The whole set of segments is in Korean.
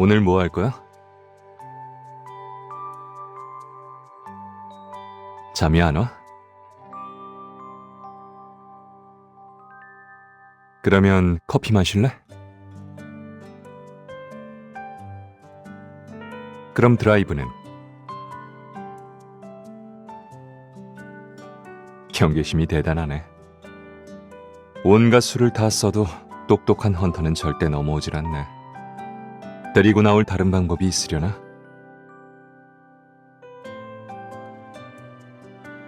오늘 뭐 할 거야? 잠이 안 와? 그러면 커피 마실래? 그럼 드라이브는? 경계심이 대단하네. 온갖 수를 다 써도 똑똑한 헌터는 절대 넘어오질 않네. 데리고 나올 다른 방법이 있으려나?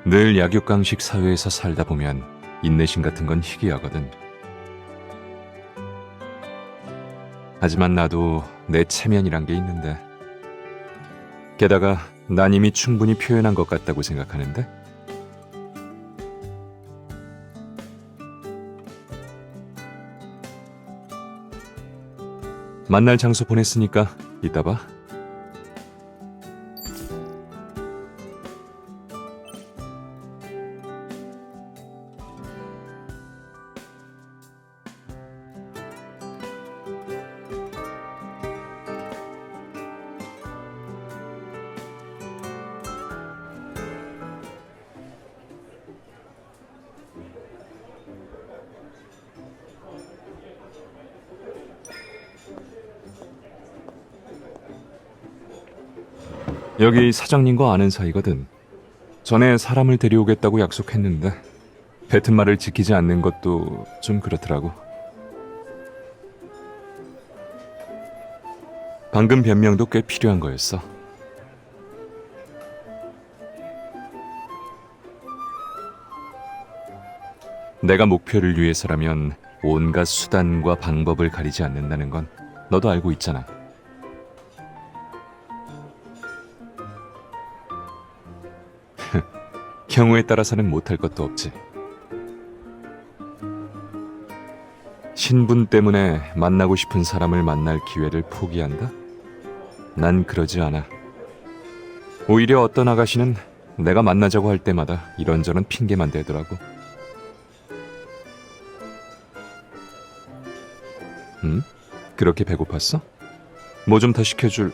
늘 약육강식 사회에서 살다 보면 인내심 같은 건 희귀하거든. 하지만 나도 내 체면이란 게 있는데. 게다가 난 이미 충분히 표현한 것 같다고 생각하는데. 만날 장소 보냈으니까 이따 봐. 여기 사장님과 아는 사이거든. 전에 사람을 데려오겠다고 약속했는데 뱉은 말을 지키지 않는 것도 좀 그렇더라고. 방금 변명도 꽤 필요한 거였어. 내가 목표를 위해서라면 온갖 수단과 방법을 가리지 않는다는 건 너도 알고 있잖아. 경우에 따라서는 못할 것도 없지. 신분 때문에 만나고 싶은 사람을 만날 기회를 포기한다? 난 그러지 않아. 오히려 어떤 아가씨는 내가 만나자고 할 때마다 이런저런 핑계만 대더라고. 응? 그렇게 배고팠어? 뭐 좀 더 시켜줄...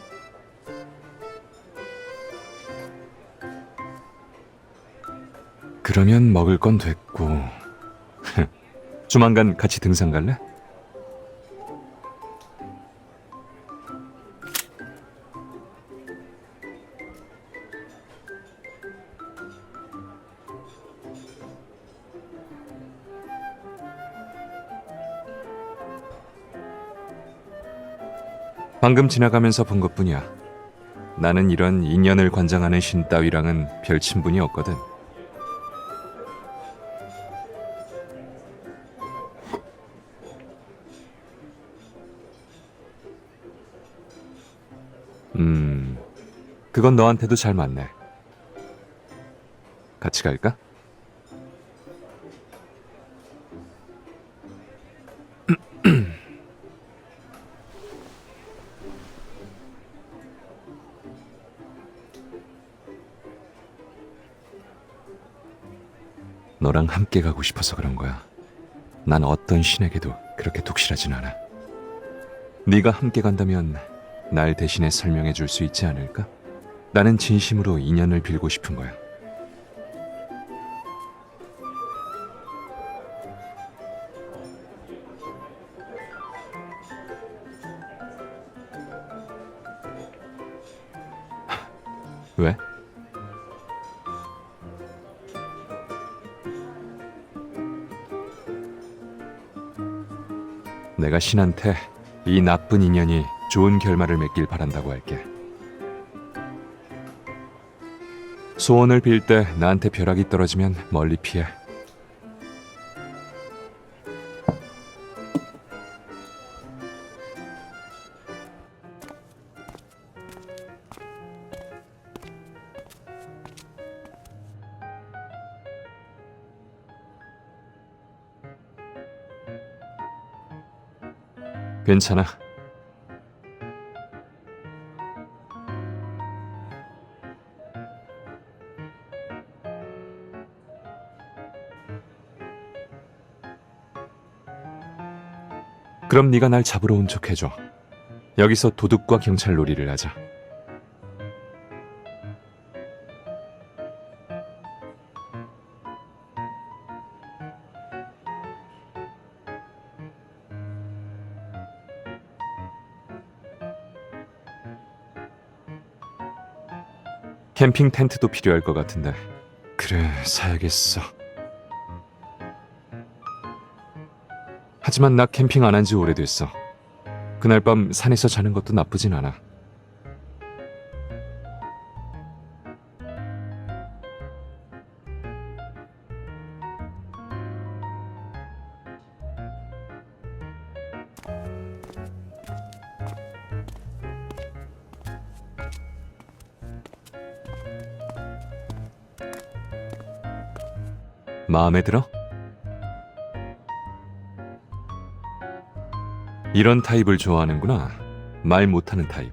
그러면 먹을 건 됐고 조만간 같이 등산 갈래? 방금 지나가면서 본 것뿐이야. 나는 이런 인연을 관장하는 신 따위랑은 별 친분이 없거든. 그건 너한테도 잘 맞네. 같이 갈까? 너랑 함께 가고 싶어서 그런 거야. 난 어떤 신에게도 그렇게 독실하진 않아. 네가 함께 간다면 날 대신해 설명해 줄 수 있지 않을까? 나는 진심으로 인연을 빌고 싶은 거야. 왜? 내가 신한테 이 나쁜 인연이 좋은 결말을 맺길 바란다고 할게. 소원을 빌 때 나한테 벼락이 떨어지면 멀리 피해. 괜찮아. 그럼 네가 날 잡으러 온 척 해줘. 여기서 도둑과 경찰 놀이를 하자. 캠핑 텐트도 필요할 것 같은데. 그래, 사야겠어. 하지만 나 캠핑 안 한 지 오래됐어. 그날 밤 산에서 자는 것도 나쁘진 않아. 마음에 들어? 이런 타입을 좋아하는구나. 말 못하는 타입.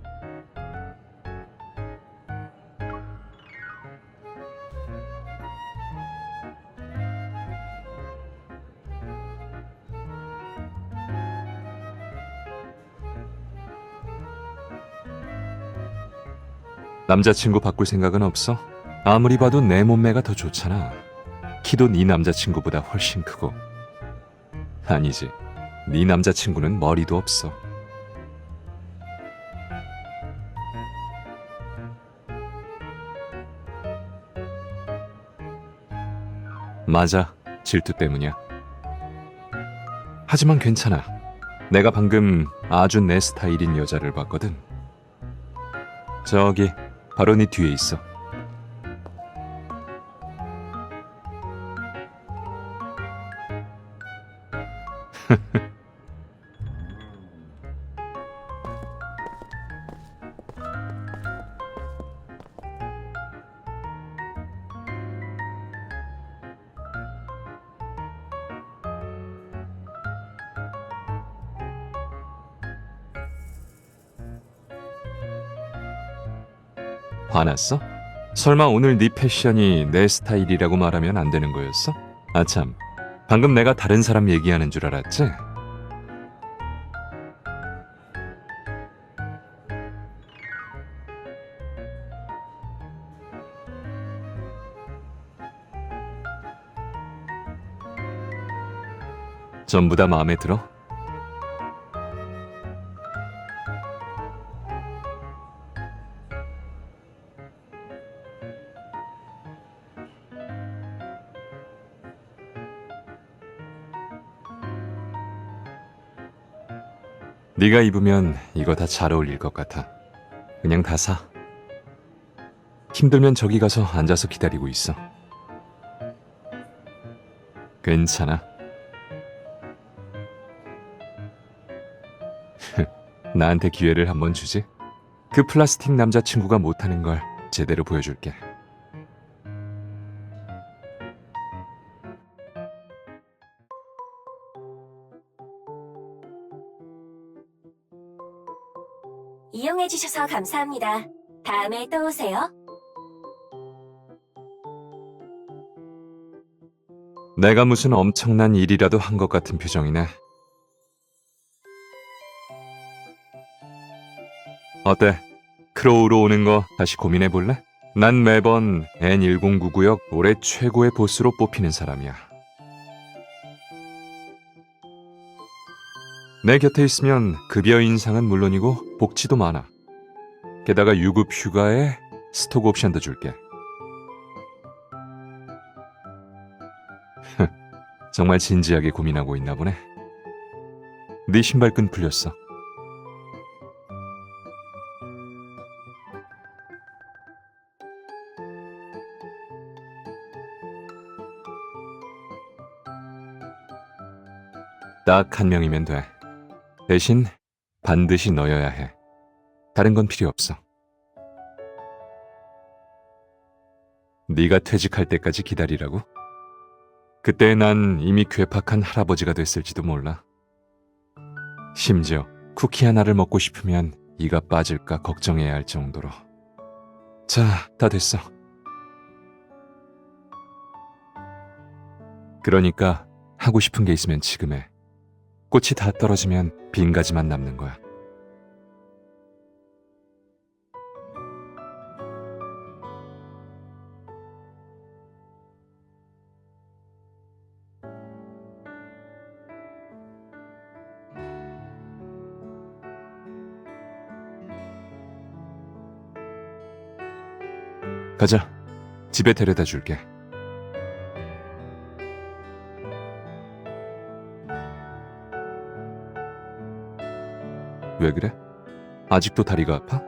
남자친구 바꿀 생각은 없어? 아무리 봐도 내 몸매가 더 좋잖아. 키도 네 남자친구보다 훨씬 크고. 아니지. 네 남자친구는 머리도 없어. 맞아. 질투 때문이야. 하지만 괜찮아. 내가 방금 아주 내 스타일인 여자를 봤거든. 저기, 바로 네 뒤에 있어. 화났어? 설마 오늘 네 패션이 내 스타일이라고 말하면 안 되는 거였어? 아참, 방금 내가 다른 사람 얘기하는 줄 알았지? 전부 다 마음에 들어? 네가 입으면 이거 다 잘 어울릴 것 같아. 그냥 다 사. 힘들면 저기 가서 앉아서 기다리고 있어. 괜찮아. 나한테 기회를 한번 주지. 그 플라스틱 남자친구가 못하는 걸 제대로 보여줄게. 이용해주셔서 감사합니다. 다음에 또 오세요. 내가 무슨 엄청난 일이라도 한 것 같은 표정이네. 어때? 크로우로 오는 거 다시 고민해 볼래? 난 매번 N1099역 올해 최고의 보스로 뽑히는 사람이야. 내 곁에 있으면 급여 인상은 물론이고 복지도 많아. 게다가 유급 휴가에 스톡 옵션도 줄게. 정말 진지하게 고민하고 있나 보네. 네 신발끈 풀렸어. 딱 한 명이면 돼. 대신 반드시 너여야 해. 다른 건 필요 없어. 네가 퇴직할 때까지 기다리라고? 그때 난 이미 괴팍한 할아버지가 됐을지도 몰라. 심지어 쿠키 하나를 먹고 싶으면 이가 빠질까 걱정해야 할 정도로. 자, 다 됐어. 그러니까 하고 싶은 게 있으면 지금 해. 꽃이 다 떨어지면 빈 가지만 남는 거야. 가자. 집에 데려다 줄게. 왜 그래? 아직도 다리가 아파?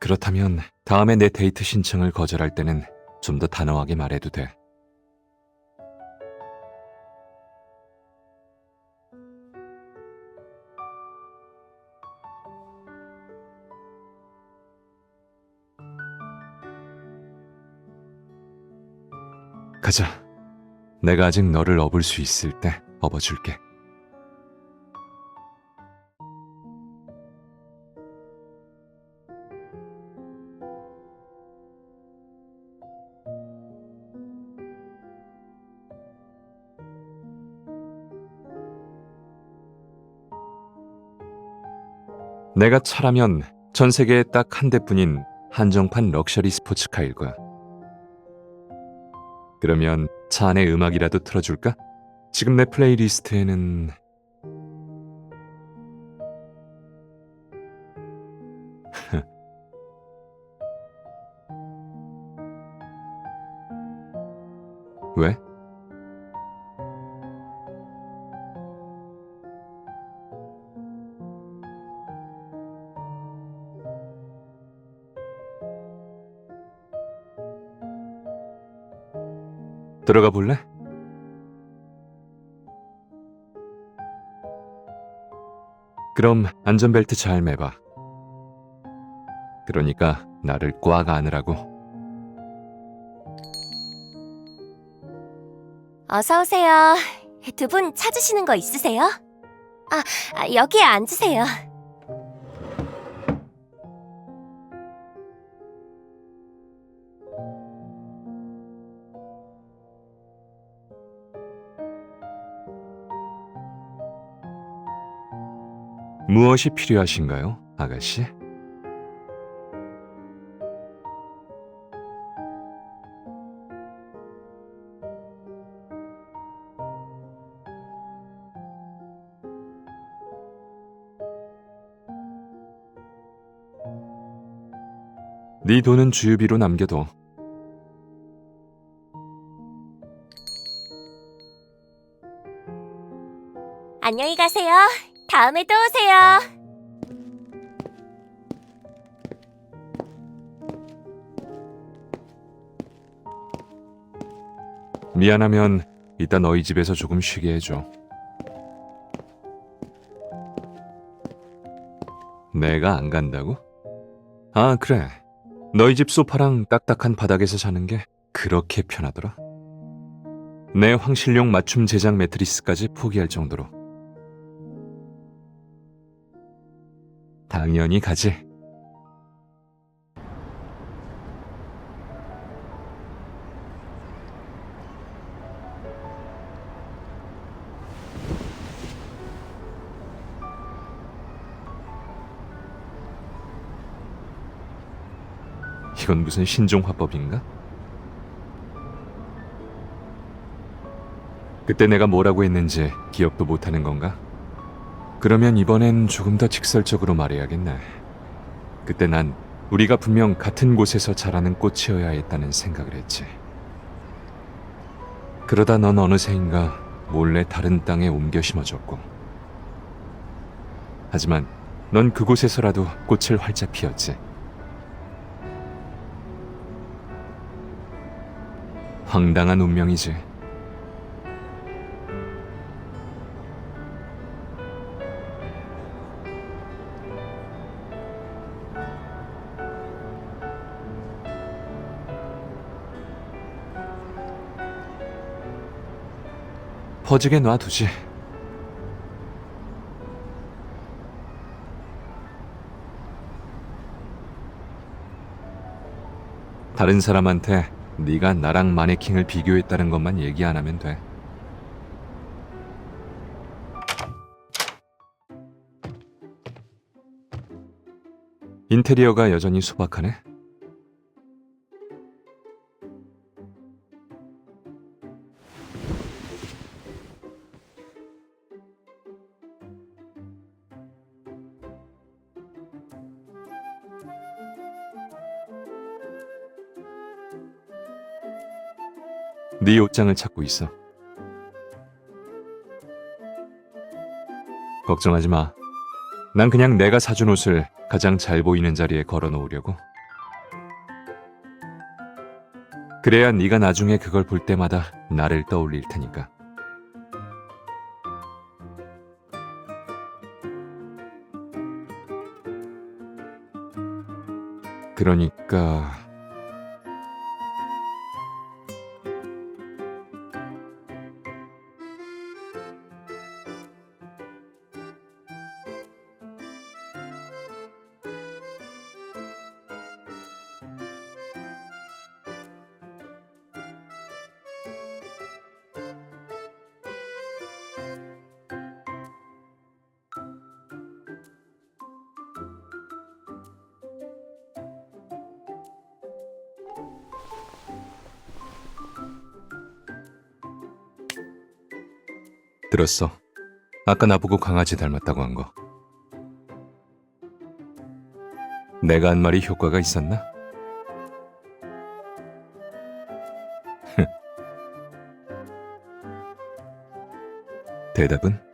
그렇다면 다음에 내 데이트 신청을 거절할 때는 좀 더 단호하게 말해도 돼. 가자. 내가 아직 너를 업을 수 있을 때 업어줄게. 내가 차라면 전 세계에 딱 한 대뿐인 한정판 럭셔리 스포츠카일 거야. 그러면 차 안에 음악이라도 틀어줄까? 지금 내 플레이리스트에는 들어가 볼래? 그럼 안전벨트 잘 매봐. 그러니까 나를 꽉 안으라고. 어서 오세요. 두 분 찾으시는 거 있으세요? 아, 아, 여기에 앉으세요. 무엇이 필요하신가요, 아가씨? 네 돈은 주유비로 남겨둬. 다음에 또 오세요. 미안하면 이따 너희 집에서 조금 쉬게 해줘. 내가 안 간다고? 아, 그래. 너희 집 소파랑 딱딱한 바닥에서 자는 게 그렇게 편하더라. 내 황실용 맞춤 제작 매트리스까지 포기할 정도로. 당연히 가지. 이건 무슨 신종 화법인가? 그때 내가 뭐라고 했는지 기억도 못하는 건가? 그러면 이번엔 조금 더 직설적으로 말해야겠네. 그때 난 우리가 분명 같은 곳에서 자라는 꽃이어야 했다는 생각을 했지. 그러다 넌 어느새인가 몰래 다른 땅에 옮겨 심어졌고. 하지만 넌 그곳에서라도 꽃을 활짝 피웠지. 황당한 운명이지. 퍼지게 놔두지. 다른 사람한테 네가 나랑 마네킹을 비교했다는 것만 얘기 안 하면 돼. 인테리어가 여전히 소박하네. 네 옷장을 찾고 있어. 걱정하지 마. 난 그냥 내가 사준 옷을 가장 잘 보이는 자리에 걸어 놓으려고. 그래야 네가 나중에 그걸 볼 때마다 나를 떠올릴 테니까. 그러니까 들었어. 아까 나보고 강아지 닮았다고 한 거. 내가 한 말이 효과가 있었나? 대답은?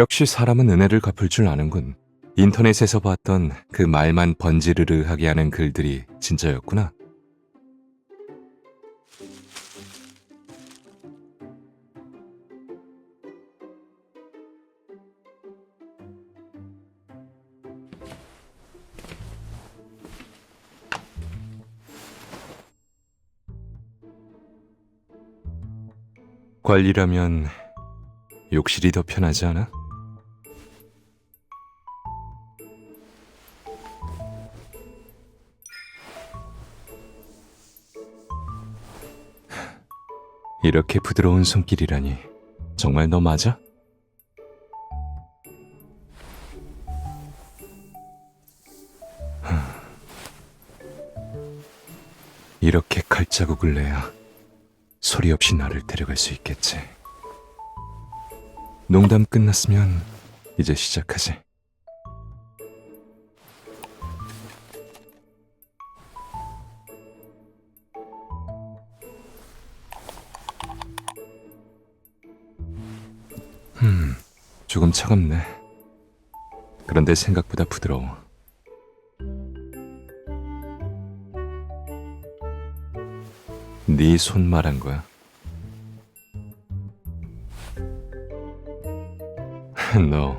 역시 사람은 은혜를 갚을 줄 아는군. 인터넷에서 봤던 그 말만 번지르르하게 하는 글들이 진짜였구나. 관리라면 욕실이 더 편하지 않아? 이렇게 부드러운 손길이라니 정말 너 맞아? 이렇게 칼자국을 내야 소리 없이 나를 데려갈 수 있겠지. 농담 끝났으면 이제 시작하지. 음, 조금 차갑네. 그런데 생각보다 부드러워. 네 손 말한 거야. 너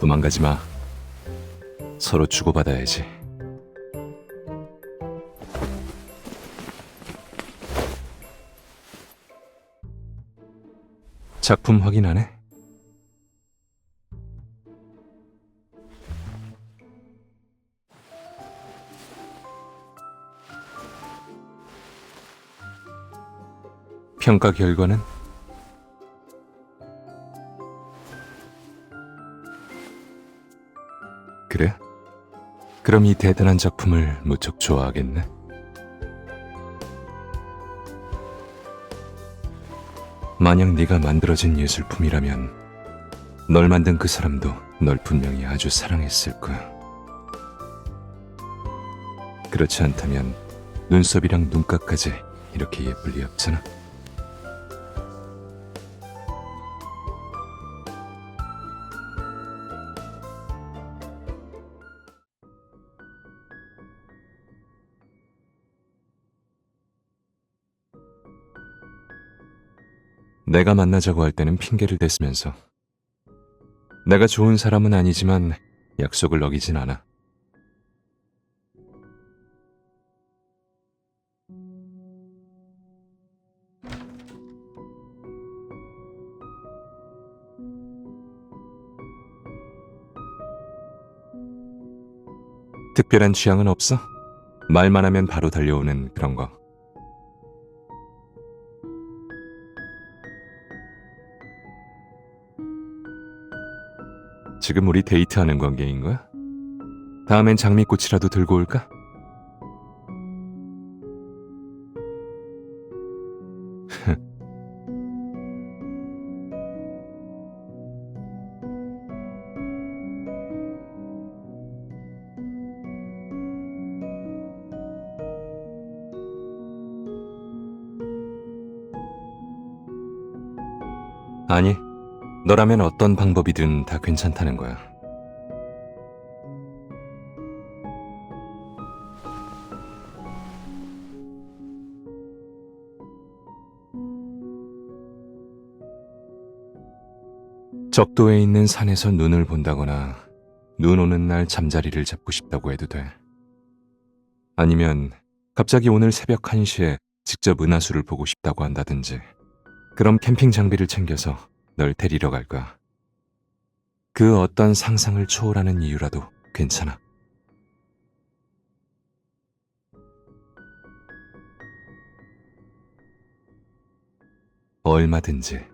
도망가지 마. 서로 주고받아야지. 작품 확인하네. 평가 결과는 그래? 그럼 이 대단한 작품을 무척 좋아하겠네. 만약 네가 만들어진 예술품이라면 널 만든 그 사람도 널 분명히 아주 사랑했을 거야. 그렇지 않다면 눈썹이랑 눈가까지 이렇게 예쁠 리 없잖아. 내가 만나자고 할 때는 핑계를 대쓰면서 내가 좋은 사람은 아니지만 약속을 어기진 않아. 특별한 취향은 없어? 말만 하면 바로 달려오는 그런 거. 지금 우리 데이트하는 관계인 거야? 다음엔 장미꽃이라도 들고 올까? 너라면 어떤 방법이든 다 괜찮다는 거야. 적도에 있는 산에서 눈을 본다거나 눈 오는 날 잠자리를 잡고 싶다고 해도 돼. 아니면 갑자기 오늘 새벽 1시에 직접 은하수를 보고 싶다고 한다든지. 그럼 캠핑 장비를 챙겨서 널 데리러 갈 거야. 그 어떤 상상을 초월하는 이유라도 괜찮아. 얼마든지.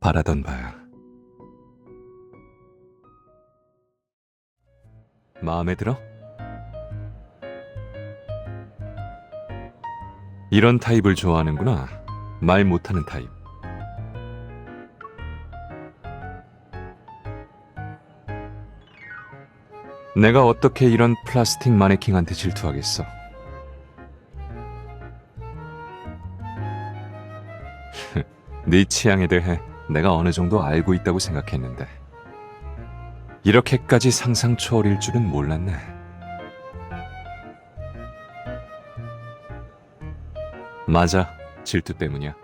바라던 바야. 마음에 들어? 이런 타입을 좋아하는구나. 말 못하는 타입. 내가 어떻게 이런 플라스틱 마네킹한테 질투하겠어. 네 취향에 대해 내가 어느 정도 알고 있다고 생각했는데 이렇게까지 상상 초월일 줄은 몰랐네. 맞아, 질투 때문이야.